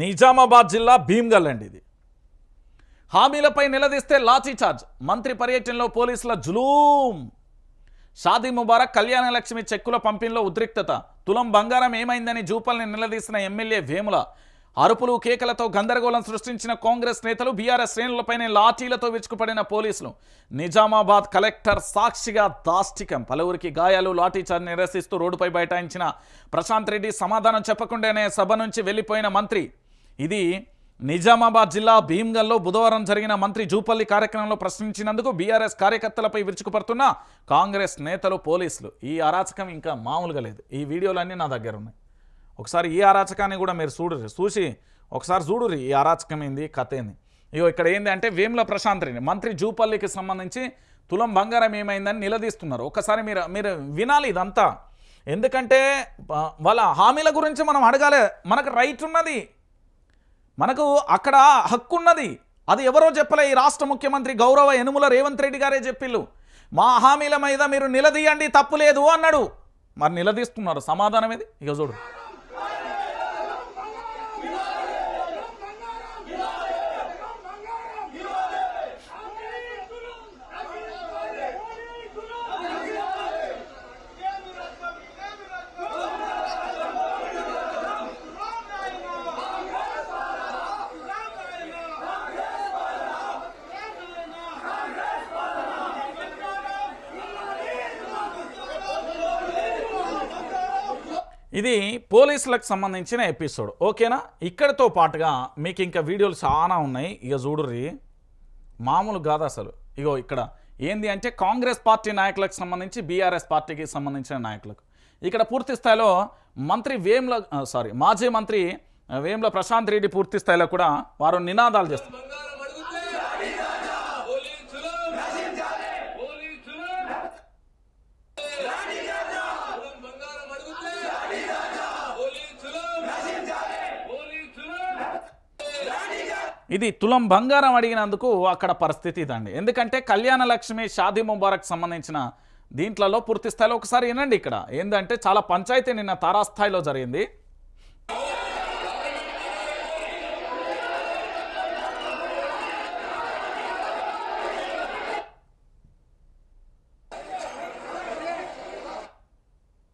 నిజామాబాద్ జిల్లా భీమ్గల్ అండి ఇది. హామీలపై నిలదీస్తే లాఠీఛార్జ్ మంత్రి పర్యటనలో పోలీసుల జులూం. షాదీ ముబారక్ కళ్యాణ లక్ష్మి చెక్కుల పంపిణీలో ఉద్రిక్తత. తులం బంగారం ఏమైందని జూపల్ని నిలదీసిన ఎమ్మెల్యే వేముల. అరుపులు కేకలతో గందరగోళం సృష్టించిన కాంగ్రెస్ నేతలు బీఆర్ఎస్ శ్రేణులపైనే లాఠీలతో విరుచుకుపడిన పోలీసులు. నిజామాబాద్ కలెక్టర్ సాక్షిగా దాష్టికం. పలువురికి గాయాలు లాఠీచార్జ్ నిరసిస్తూ రోడ్డుపై బైఠాయించిన ప్రశాంత్ రెడ్డి సమాధానం చెప్పకుండానే సభ నుంచి వెళ్ళిపోయిన మంత్రి ఇది నిజామాబాద్ జిల్లా భీమ్గల్లో బుధవారం జరిగిన మంత్రి జూపల్లి కార్యక్రమంలో ప్రశ్నించినందుకు బీఆర్ఎస్ కార్యకర్తలపై విరుచుకుపడుతున్న కాంగ్రెస్ నేతలు పోలీసులు. ఈ అరాచకం ఇంకా మామూలుగా లేదు. ఈ వీడియోలన్నీ నా దగ్గర ఉన్నాయి. ఒకసారి ఈ అరాచకాన్ని కూడా మీరు చూడరు. చూసి ఒకసారి చూడురి ఈ అరాచకం ఏంది కథ ఏంది. ఇగో ఇక్కడ ఏంది అంటే వేముల ప్రశాంతరిని. మంత్రి జూపల్లికి సంబంధించి తులం బంగారం ఏమైందని నిలదీస్తున్నారు. ఒకసారి మీరు మీరు వినాలి ఇదంతా. ఎందుకంటే వాళ్ళ హామీల గురించి మనం అడగాలి. మనకు రైట్ ఉన్నది. మనకు అక్కడ హక్కున్నది. అది ఎవరో చెప్పలే ఈ రాష్ట్ర ముఖ్యమంత్రి గౌరవ యనుముల రేవంత్ రెడ్డి గారే చెప్పిల్లు. మా హామీల మీద మీరు నిలదీయండి తప్పు లేదు అన్నాడు. మరి నిలదీస్తున్నారు సమాధానం ఏది? ఇక చూడు. ఇది పోలీసులకు సంబంధించిన ఎపిసోడ్. ఓకేనా? ఇక్కడితో పాటుగా మీకు ఇంకా వీడియోలు చాలా ఉన్నాయి. ఇక చూడుర్రి. మామూలు కాదు అసలు. ఇగో ఇక్కడ. ఏంది అంటే కాంగ్రెస్ పార్టీ నాయకులకు సంబంధించి బీఆర్ఎస్ పార్టీకి సంబంధించిన నాయకులకు. ఇక్కడ పూర్తి స్థాయిలో మంత్రి వేముల సారీ మాజీ మంత్రి వేముల ప్రశాంత్ రెడ్డి పూర్తి స్థాయిలో కూడా వారు నినాదాలు చేస్తారు ఇది తులం బంగారం అడిగినందుకు అక్కడ పరిస్థితి ఇదండి. ఎందుకంటే కళ్యాణ లక్ష్మి షాదీ ముబారక్ సంబంధించిన దీంట్లలో పూర్తి స్థాయిలో ఒకసారి వినండి ఇక్కడ. ఏంటంటే చాలా పంచాయతీ నిన్న తారాస్థాయిలో జరిగింది.